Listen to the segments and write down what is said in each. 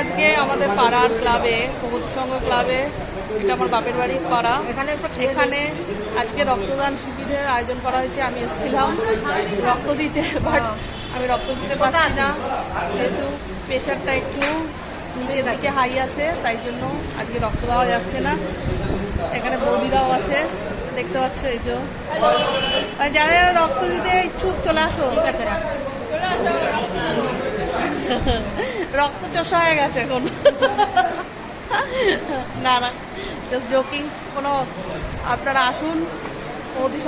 আজকে আমাদের পাড়ার ক্লাবে সংঘ ক্লাবে এটা আমার বাপের বাড়ি পাড়া। এখানে এখানে আজকে রক্তদান শিবিরের আয়োজন করা হয়েছে আমি এসেছিলাম। রক্ত দিতে বাট আমি রক্ত দিতে পারছি না। যেহেতু প্রেশারটা একটু নিচের দিকে হাই আছে তাই জন্য আজকে রক্ত দেওয়া যাচ্ছে না। এখানে বৌদিরাও আছে দেখতে পাচ্ছ এই যে। আর যারা যারা রক্ত দিতে ইচ্ছুক চলে আসো। রক্ত চষা হয়ে গেছে এখন। না না জাস্ট জোকিং কোনো আপনারা আসুন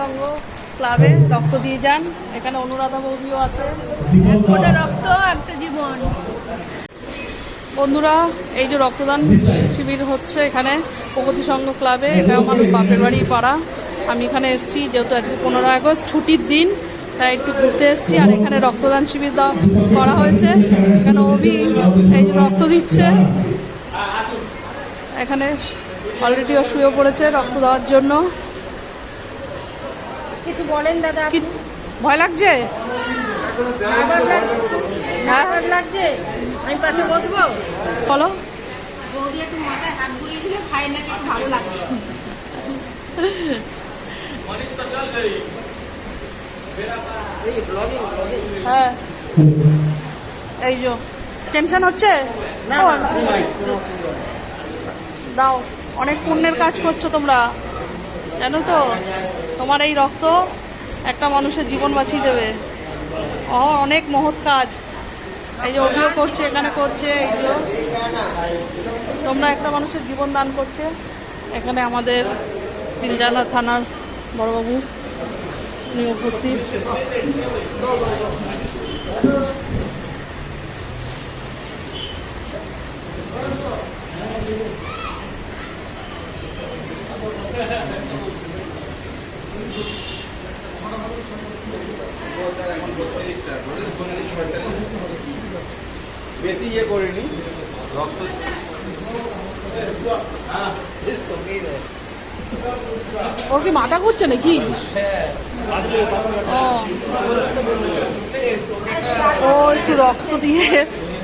সংঘ ক্লাবে রক্ত দিয়ে যান। এখানে অনুরাধা বৌদিও আছে। ফোটা রক্ত একটা জীবন। বন্ধুরা এই যে রক্তদান শিবির হচ্ছে এখানে প্রগতি সংঘ ক্লাবে। এটা আমার বাপের বাড়ি পাড়া। আমি এখানে এসেছি যেহেতু আজকে পনেরো আগস্ট ছুটির দিন। তাই একটু ঘুরতে এসেছি আর এখানে রক্তদান শিবির করা হয়েছে। এখানে অভি এই রক্ত দিচ্ছে। এখানে অলরেডিও শুয়ে পড়েছে রক্ত দেওয়ার জন্য। কিছু বলেন দাদা কি ভয় লাগছে? নার্ভাস লাগ- লাগছে? আমি পাশে বসবো? বলো। বৌদি একটু মাথায় হাত বুলিয়ে দিলে ভাইয়ের নাকি একটু ভালো হ্যাঁ। এই যো টেনশন হচ্ছে? দাও অনেক পুণ্যের কাজ করছ তোমরা। জানো তো তোমার এই রক্ত একটা মানুষের জীবন বাঁচিয়ে দেবে। ও অনেক মহৎ কাজ। এই যে অভিও করছে এখানে করছে এই যে। তোমরা একটা মানুষের জীবন দান করছে। এখানে আমাদের তিলজালা থানার বড়বাবু। উপস্থিত। বেশি ইয়ে করিনি। রক্ত ওর কি মাথা ঘুরছে নাকি? ও। একটু রক্ত দিয়ে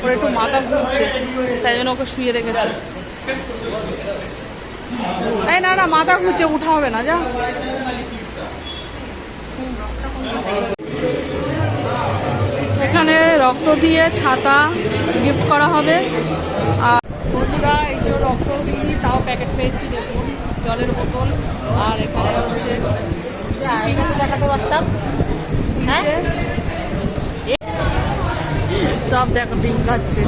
ওর একটু মাথা ঘুরছে, তাই জন্য ওকে শুয়ে রেখেছে। এই না না, মাথা ঘুরছে, উঠা হবে না, যা। এখানে রক্ত দিয়ে ছাতা গিফট করা হবে। আর বন্ধুরা, এই যে রক্ত দিই তাও প্যাকেট পেয়েছি, দেখুন। জলের বোতল, আর এখানে হচ্ছে দেখাতে পারতাম। হ্যাঁ? সব দেখো, ডিম খাচ্ছে।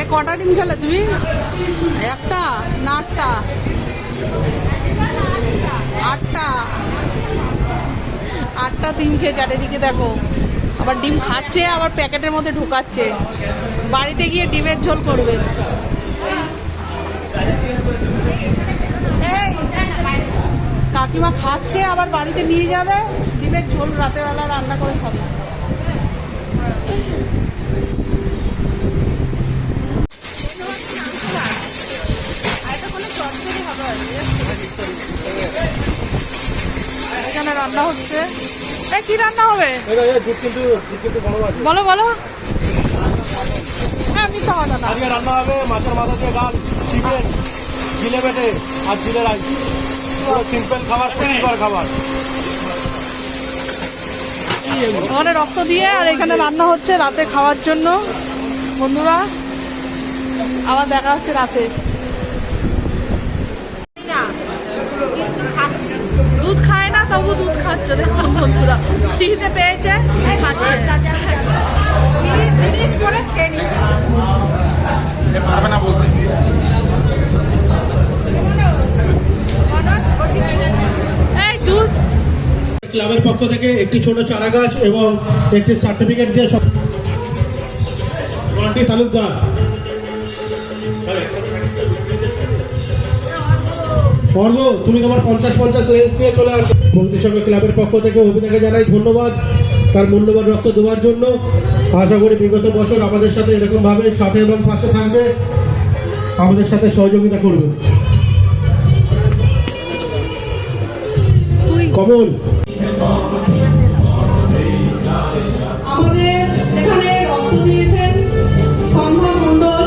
এ, কটা ডিম খেলে তুমি? একটা না আটটা? আটটা। আটটা ডিম খেয়ে চারিদিকে দেখো। আবার ডিম খাচ্ছে, আবার প্যাকেটের মধ্যে ঢুকাচ্ছে। বাড়িতে গিয়ে ডিমের ঝোল করবে এই, কাকিমা খাচ্ছে, আবার বাড়িতে নিয়ে যাবে, ডিমের ঝোল রাতের বেলা রান্না করে খাবে। এখানে রান্না হচ্ছে। রান্না হবে? বলো বলো। হ্যাঁ রান্না হবে মাছের মাথা দিয়ে ডাল, চিকেন গিলে বেটে আর রাইস। পুরো সিম্পল খাবার পরিষ্কার খাবার। ওখানে রক্ত দিয়ে আর এখানে রান্না হচ্ছে রাতে খাওয়ার জন্য। বন্ধুরা আবার দেখা হচ্ছে রাতে। দুধ খায় না তবু দুধ খাচ্ছে। দেখুন বন্ধুরা টিভিতে পেয়েছে জিনিস করে খেয়ে নিচ্ছি। পারবে না বলতে। ক্লাবের পক্ষ থেকে একটি ছোট চারা গাছ এবং একটি সার্টিফিকেট দিয়ে সব রন্টি তালুকদার। অর্ঘ তুমি তোমার পঞ্চাশ পঞ্চাশ রেঞ্জ নিয়ে চলে আসো। প্রগতি সঙ্গে ক্লাবের পক্ষ থেকে অভিনেতাকে জানাই ধন্যবাদ। তার মূল্যবান রক্ত দেওয়ার জন্য আশা করি বিগত বছর আমাদের সাথে এরকম ভাবে সাথে এবং পাশে থাকবে। আমাদের সাথে সহযোগিতা করবে। কমল। আমাদের এখানে রক্ত দিয়েছেন সন্ধ্যা মণ্ডল।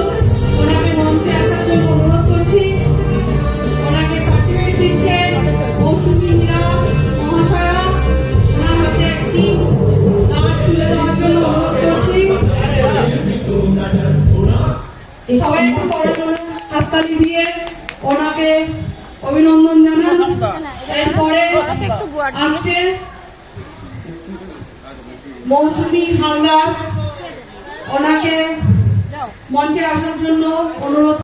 ওনাকে মঞ্চে আসার জন্য অনুরোধ করছি। ওনাকে সার্টিফিকেট দিচ্ছেন কৌশুমী মীরা ওনার হাতে একটি অনুরোধ করছি। সবাই একটু মৌসুমী হালদার ওনাকে মঞ্চে আসার জন্য অনুরোধ